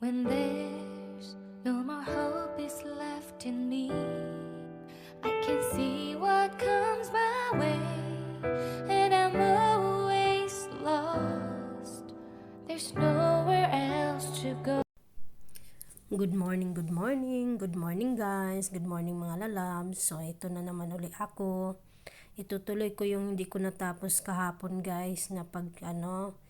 When there's no more hope is left in me, I can see what comes my way, and I'm always lost. There's nowhere else to go. Good morning, good morning, good morning guys, good morning mga lalabs. So ito na naman uli ako. Itutuloy ko yung hindi ko natapos kahapon guys na pag ano,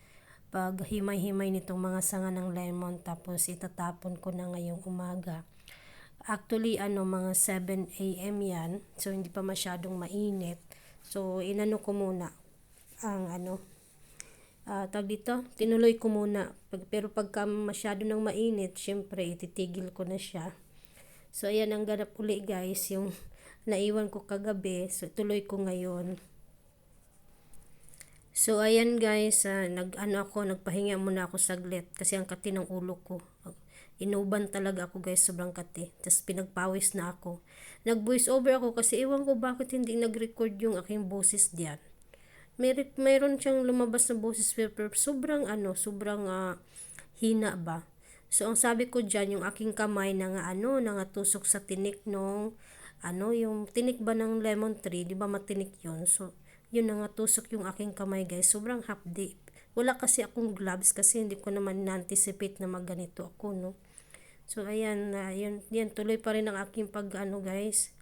pag himay-himay nitong mga sanga ng lemon tapos itatapon ko na ngayong umaga. Actually ano mga 7 a.m. yan. So hindi pa masyadong mainit. So inano ko muna ang ano ah tag dito, tinuloy ko muna. Pag, pero pagka masyado nang mainit, syempre, ititigil ko na siya. So, ayan ang ganap uli guys, yung naiwan ko kagabi. So, tuloy ko ngayon. So, ayan guys, ah, nag, ano ako, nagpahinga muna ako saglit kasi ang kati ng ulo ko. Inuban talaga ako guys, sobrang kati. Tapos pinagpawis na ako. Nag-voice over ako kasi iwan ko bakit hindi nag-record yung aking boses diyan meron, meron siyang lumabas na boses pero sobrang ano, sobrang ah, hina ba. So, ang sabi ko dyan, yung aking kamay na nga ano, na nga tusok sa tinik nung, ano, yung tinik ba ng lemon tree, di ba matinik yun? So, yun na nga tusok yung aking kamay guys, sobrang hapdi. Wala kasi akong gloves kasi hindi ko naman na-anticipate na magganito ako, no? So, ayan, uh, yun, yan, tuloy pa rin ang aking pag, ano guys,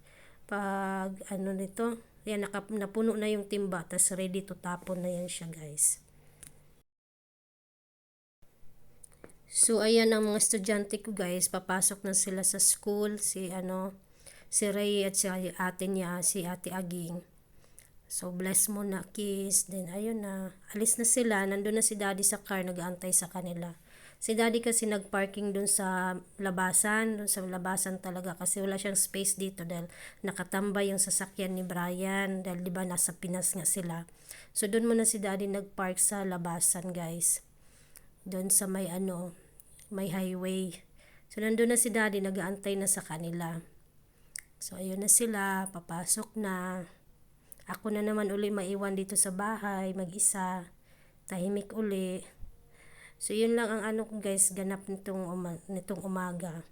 pag, ano nito, yan, naka, napuno na yung timba, tas ready to tapon na yan siya, guys. So, ayan ang mga estudyante ko, guys. Papasok na sila sa school. Si, ano, si Ray at si ate niya, si ate Aging. So, bless mo na, kiss. Then, ayun na. Alis na sila. Nandun na si daddy sa car, nag-aantay sa kanila. Si daddy kasi nag-parking dun sa labasan, dun sa labasan talaga kasi wala siyang space dito dahil nakatambay yung sasakyan ni Brian dahil di ba nasa Pinas nga sila. So dun muna si daddy nag-park sa labasan guys. Dun sa may ano, may highway. So nandun na si daddy, nag-aantay na sa kanila. So ayun na sila, papasok na. Ako na naman uli maiwan dito sa bahay, mag-isa. Tahimik uli. So, yun lang ang ano ko guys, ganap nitong, uma- nitong umaga.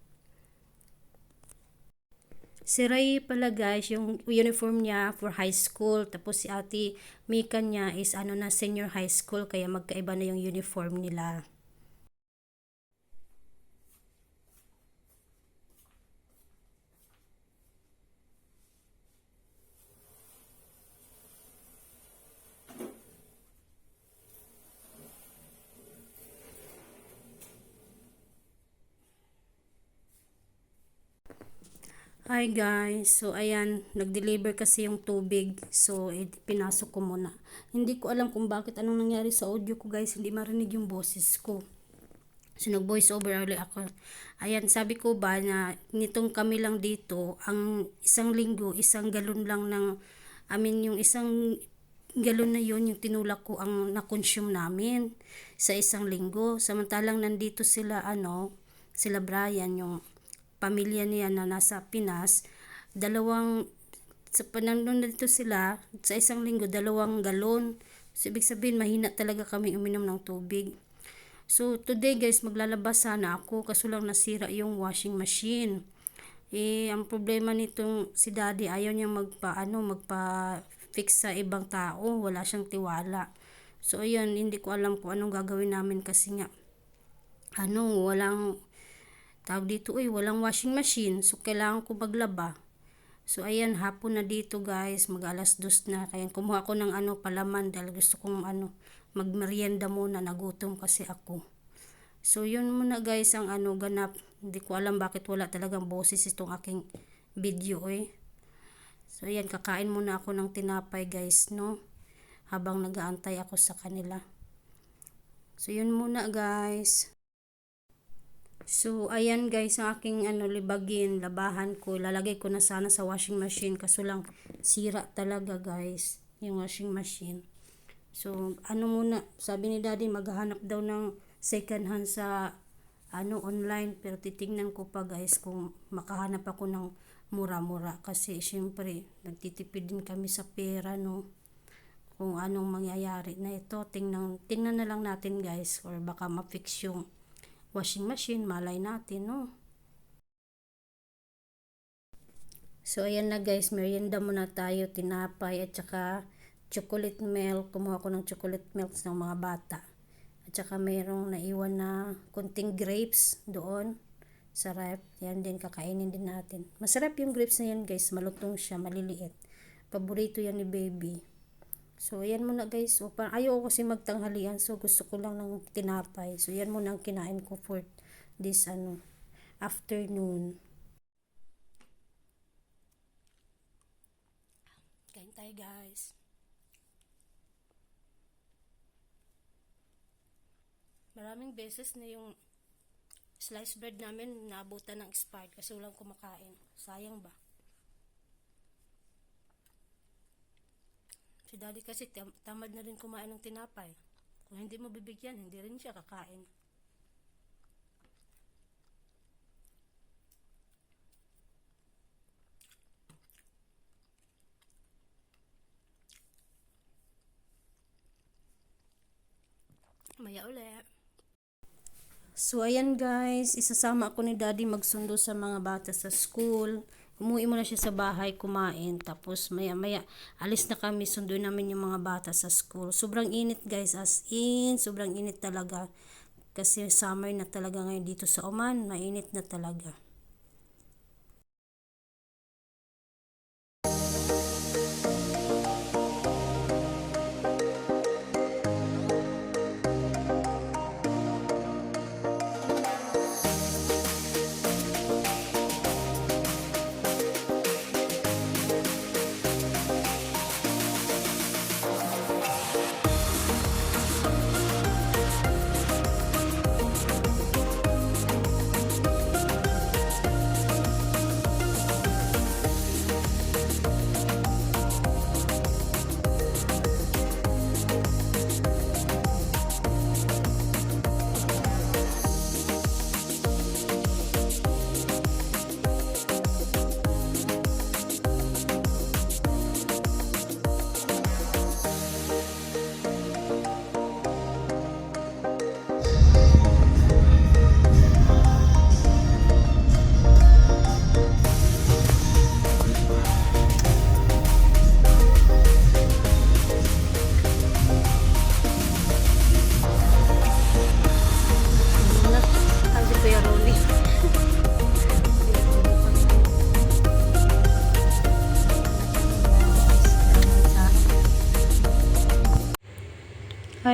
Si Ray pala guys, yung uniform niya for high school. Tapos si ate Mika niya is ano na senior high school. Kaya magkaiba na yung uniform nila. Hi guys, so ayan, nag-deliver kasi yung tubig. So, eh, pinasok ko muna. Hindi ko alam kung bakit anong nangyari sa audio ko guys, hindi marinig yung boses ko. So, nag-voice over ulit ako. Ayan, sabi ko ba na nitong kami lang dito, ang isang linggo, isang galon lang ng, I mean, yung isang galon na yun, yung tinulak ko ang na-consume namin sa isang linggo. Samantalang nandito sila, ano, sila Brian, yung pamilya niya na nasa Pinas, dalawang sa panandun dito sila, sa isang linggo, dalawang galon. So, ibig sabihin, mahina talaga kami uminom ng tubig. So, today guys, maglalabas sana ako kaso lang nasira yung washing machine. Eh, ang problema nitong si daddy, ayaw niya magpa, ano, magpa fix sa ibang tao. Wala siyang tiwala. So, ayun, hindi ko alam kung anong gagawin namin kasi nga, ano, walang, tawag dito, uy, walang washing machine. So, kailangan ko maglaba. So, ayan, hapon na dito guys. Mag alas dos na. Kaya kumuha ko ng ano, palaman dahil gusto kong ano, magmerienda muna. Nagutom kasi ako. So, yun muna guys ang ano, ganap. Hindi ko alam bakit wala talagang boses itong aking video eh. So, ayan, kakain muna ako ng tinapay guys, no? Habang nagaantay ako sa kanila. So, yun muna guys. So, ayan guys, ang aking ano, libagin, labahan ko. Lalagay ko na sana sa washing machine. Kaso lang, sira talaga guys, yung washing machine. So, ano muna, sabi ni daddy, maghahanap daw ng second hand sa ano online pero titingnan ko pa guys kung makahanap ako ng mura-mura kasi syempre nagtitipid din kami sa pera no kung anong mangyayari na ito tingnan tingnan na lang natin guys or baka ma-fix yung washing machine, malay natin, no? So, ayan na guys, merienda muna tayo, tinapay at saka chocolate milk. Kumuha ko ng chocolate milk ng mga bata. At saka mayroong naiwan na kunting grapes doon sa rep. Yan din, kakainin din natin. Masarap yung grapes na yan guys, malutong siya, maliliit. Paborito yan ni baby. So, ayan muna guys. O, ayaw ko kasi magtanghalian. So, gusto ko lang ng tinapay. So, yan muna ang kinain ko for this ano, afternoon. Kain tayo guys. Maraming beses na yung sliced bread namin naabutan ng expired kasi walang kumakain. Sayang ba? Si daddy kasi tam- tamad na rin kumain ng tinapay. Kung hindi mo bibigyan, hindi rin siya kakain. Maya ulit. So, ayan guys, isasama ako ni daddy magsundo sa mga bata sa school. Umuwi muna siya sa bahay, kumain. Tapos, maya maya, alis na kami, sundo namin yung mga bata sa school. Sobrang init guys, as in, sobrang init talaga. Kasi summer na talaga ngayon dito sa Oman, mainit na talaga.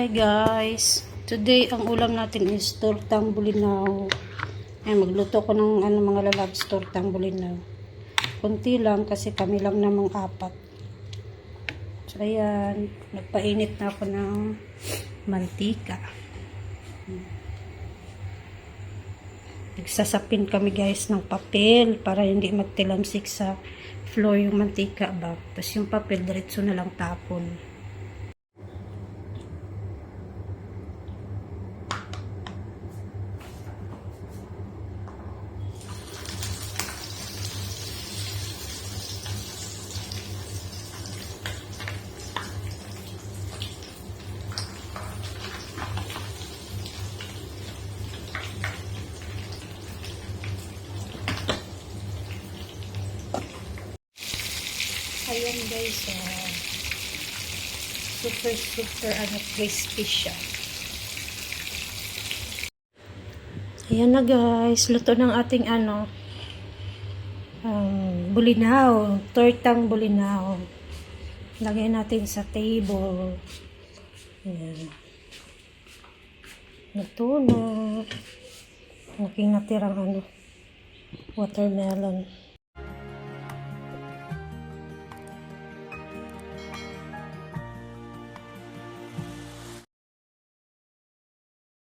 Hi guys. Today ang ulam natin is tortang bulinaw. Ay magluto ko ng ano mga lalabs tortang bulinaw. Kunti lang kasi kami lang namang apat. So ayan, nagpainit na ako ng mantika. Nagsasapin kami guys ng papel para hindi magtilamsik sa floor yung mantika ba. Tapos yung papel diretso na lang tapon. Guys, ah, super super ano crispy siya. Ayan na guys, luto ng ating ano, um, bulinaw, tortang bulinaw. Lagay natin sa table. Ayan. Luto na. Aking natirang ano, watermelon.